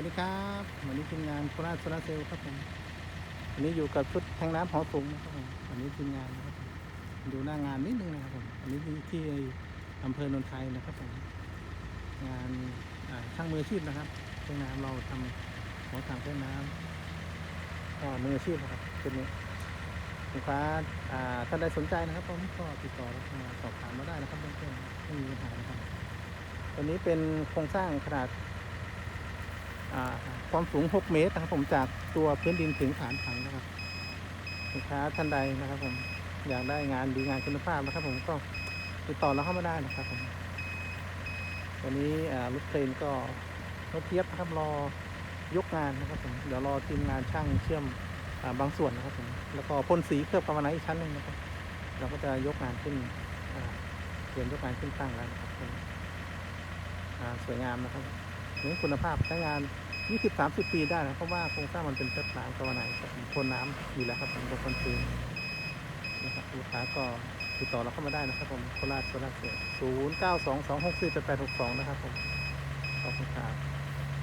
วัสดีครับวันนี้ทีมงานโคราชโซลาเซลล์ครับผมวันนี้อยู่กับชุดแทงน้ำหอสูงนะครับผมวันนี้ทีมงานนะครับผมดูหน้างานนิดนึงนะครับผมอันนี้ที่อำเภอโนนไทยนะครับผมงานอ่าช่างมืออาชีพนะครับแทงน้ำเราทำหัวถังแทงน้ำก็มืออาชีพนะครับชุดนี้ลูกค้าท่านใดสนใจนะครับผมก็ติดต่อมาสอบถามมาได้นะครับเพื่อนๆไม่มีปัญหานะครับตัวนี้เป็นโครงสร้างขนาด ความสูง 6 เมตรนะครับผมจากตัวพื้นดินถึงฐานถังนะครับลูกค้าท่านใดนะครับผมอยากได้งานดีงานคุณภาพนะครับ ผมก็ติดต่อเราเข้ามาได้นะครับผมวันนี้รถเครนก็รถเทียบนะครับรอยกงานนะครับผมเดี๋ยวรอทีมงานช่างเชื่อมอบางส่วนนะครับผมแล้วก็พ่นสีเคลือบกาวนาอีกชั้นหนึ่งนะครับ เราก็จะยกงานขึ้นเตรียมยกงานขึ้นตั้งแล้วนะครับผมสวยงามนะครับ นี่คุณภาพใช้งาน 20-30 ปีได้นะเพราะว่าโครงสร้างมันเป็นเซตน้ำกาวไนกับทนน้ำอยู่แล้วครับผมเป็นคนซื้อนะครับลูกค้าก็ติดต่อเราเข้ามาได้นะครับผมโคราชโซลาร์เซลล์0 9 2 2 6 4 8 8 6 2นะครับผมขอบคุณครับ